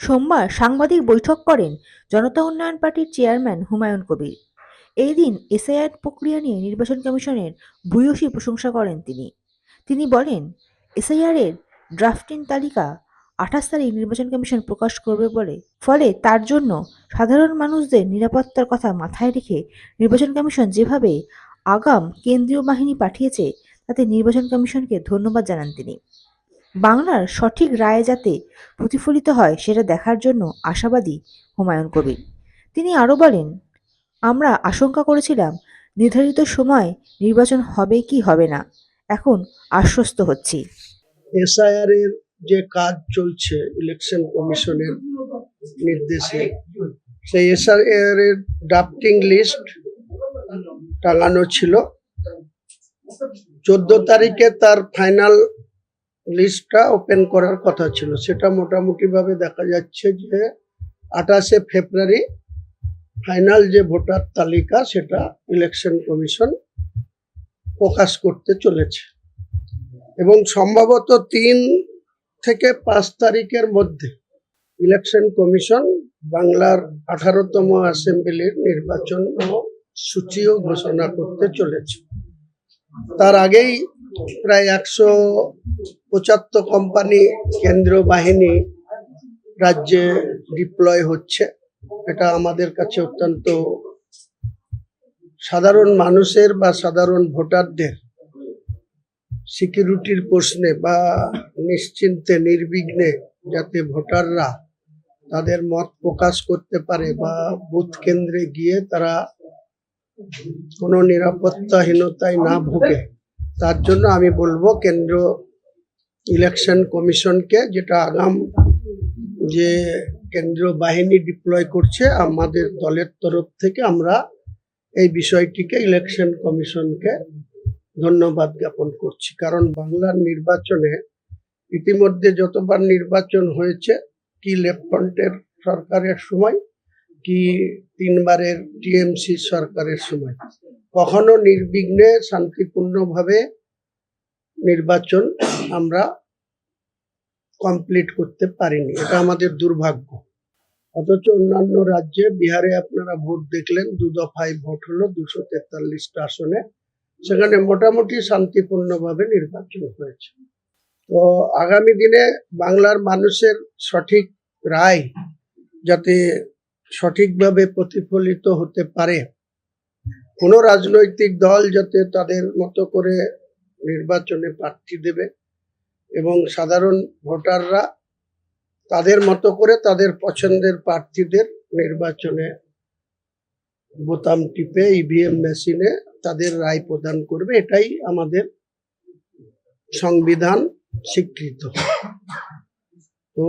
সোমবার সাংবাদিক বৈঠক করেন জনতা উন্নয়ন পার্টির চেয়ারম্যান হুমায়ুন কবির। এই দিন এসআইআর প্রক্রিয়া নিয়ে নির্বাচন কমিশনের ভূয়সী প্রশংসা করেন তিনি। তিনি বলেন, এসআইআর এর ড্রাফটিং তালিকা আঠাশ তারিখ নির্বাচন কমিশন প্রকাশ করবে বলে, ফলে তার জন্য সাধারণ মানুষদের নিরাপত্তার কথা মাথায় রেখে নির্বাচন কমিশন যেভাবে আগাম কেন্দ্রীয় বাহিনী পাঠিয়েছে, তাতে নির্বাচন কমিশনকে ধন্যবাদ জানান তিনি। বাংলার সঠিক রায় যাতে প্রতিফলিত হয় সেটা দেখার জন্য আশাবাদী হুমায়ুন কবির। তিনি আরও বলেন, আমরা আশঙ্কা করেছিলাম, নির্ধারিত সময় নির্বাচন হবে কি হবে না। এখন আশ্বস্ত হচ্ছি। এসআইআর এর যে কাজ চলছে, ইলেকশন কমিশনের নির্দেশে, সেই এসআইআর এর ড্রাফটিং লিস্ট টাঙানো ছিল। চোদ্দ তারিখে তার ফাইনাল লিস্টটা ওপেন করার কথা ছিল। সেটা মোটামুটি ভাবে দেখা যাচ্ছে যে আঠাশে ফেব্রুয়ারি ফাইনাল যে ভোটার তালিকা, সেটা ইলেকশন কমিশন প্রকাশ করতে চলেছে। এবং সম্ভবত তিন থেকে পাঁচ তারিখের মধ্যে ইলেকশন কমিশন বাংলার আঠারোতম অ্যাসেম্বলির নির্বাচন সূচিও ঘোষণা করতে চলেছে। তার আগেই প্রায় একশো পঁচাত্তর কোম্পানি কেন্দ্রীয় বাহিনী রাজ্যে ডিপ্লয় হচ্ছে। এটা আমাদের কাছে অত্যন্ত সাধারণ মানুষের বা সাধারণ ভোটারদের সিকিউরিটির প্রশ্নে বা নিশ্চিন্তে, নির্বিঘ্নে যাতে ভোটাররা তাদের মত প্রকাশ করতে পারে বা বুথ কেন্দ্রে গিয়ে তারা কোনো নিরাপত্তাহীনতায় না ভোগে, তার জন্য আমি বলব কেন্দ্র ইলেকশন কমিশনকে, যেটা আগাম যে কেন্দ্রীয় বাহিনী ডিপ্লয় করছে, আমাদের দলের তরফ থেকে আমরা এই বিষয়টিকে ইলেকশন কমিশনকে ধন্যবাদ জ্ঞাপন করছি। কারণ বাংলার নির্বাচনে ইতিমধ্যে যতবার নির্বাচন হয়েছে, কি লেফট ফ্রন্টের সরকারের সময়, কি তিনবারের টিএমসি সরকারের সময়, কখনো নির্বিঘ্নে শান্তিপূর্ণভাবে নির্বাচন আমরা কমপ্লিট করতে পারিনি। এটা আমাদের দুর্ভাগ্য। অথচ অন্যান্য রাজ্যে, বিহারে আপনারা ভোট দেখলেন, দু দফায় ভোট হলো দুশো তেতাল্লিশটা আসনে। সেখানে মোটামুটি শান্তিপূর্ণভাবে নির্বাচন হয়েছে। তো আগামী দিনে বাংলার মানুষের সঠিক রায় যাতে সঠিকভাবে প্রতিফলিত হতে পারে, কোনো রাজনৈতিক দল যাতে তাদের মতো করে নির্বাচনে প্রার্থী দেবে এবং সাধারণ ভোটাররা তাদের মতো করে তাদের পছন্দের প্রার্থীদের নির্বাচনে বোতাম টিপে ইভিএম মেশিনে তাদের রায় প্রদান করবে। এটাই আমাদের সংবিধান স্বীকৃত। তো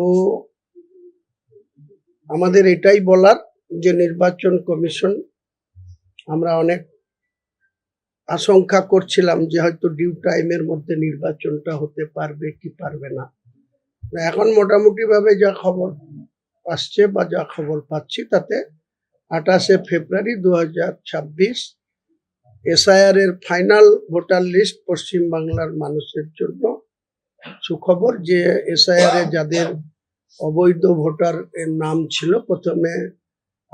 আমাদের এটাই বলার যে নির্বাচন কমিশন আমরা অনেক আশঙ্কা করছিলাম যে হয়তো ডিউ টাইমের মধ্যে নির্বাচনটা হতে পারবে কি পারবে না। এখন মোটামুটি ভাবে যা খবর আসছে বা যা খবর পাচ্ছি তাতে আঠাশে ফেব্রুয়ারি দু হাজার ছাব্বিশ এসআইআর এর ফাইনাল ভোটার লিস্ট পশ্চিম বাংলার মানুষের জন্য সুখবর যে এসআইআর এ যাদের অবৈধ ভোটার এর নাম ছিল, প্রথমে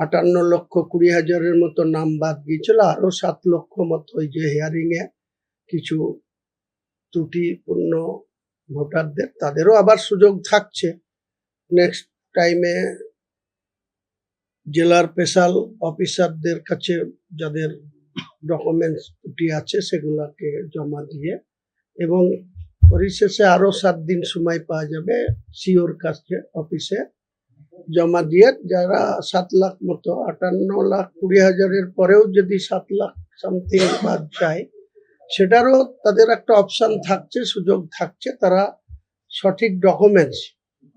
আটান্ন লক্ষ কুড়ি হাজারের মতো নাম বাদ গিয়েছিল, আরও সাত লক্ষ মতো ওই যে হিয়ারিং এ কিছু ত্রুটিপূর্ণ ভোটারদের, তাদেরও আবার সুযোগ থাকছে। নেক্সট টাইমে জেলার স্পেশাল অফিসারদের কাছে যাদের ডকুমেন্টস ত্রুটি আছে, সেগুলোকে জমা দিয়ে এবং পরিশেষে আরও সাত দিন সময় পাওয়া যাবে সিওর কাছে অফিসে জমা দিয়ে যারা সাত লাখ মতো, আটান্ন লাখ কুড়ি হাজারের পরেও যদি সাত লাখ সামথিং বাদ যায়, সেটারও তাদের একটা অপশন থাকছে, সুযোগ থাকছে, তারা সঠিক ডকুমেন্টস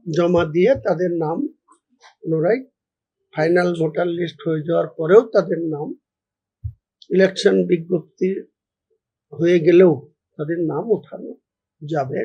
জমা দিয়ে তাদের নাম পুনরায় ফাইনাল ভোটার লিস্ট হয়ে যাওয়ার পরেও তাদের নাম ইলেকশন বিজ্ঞপ্তি হয়ে গেলেও তাদের নাম ওঠানো যাবে।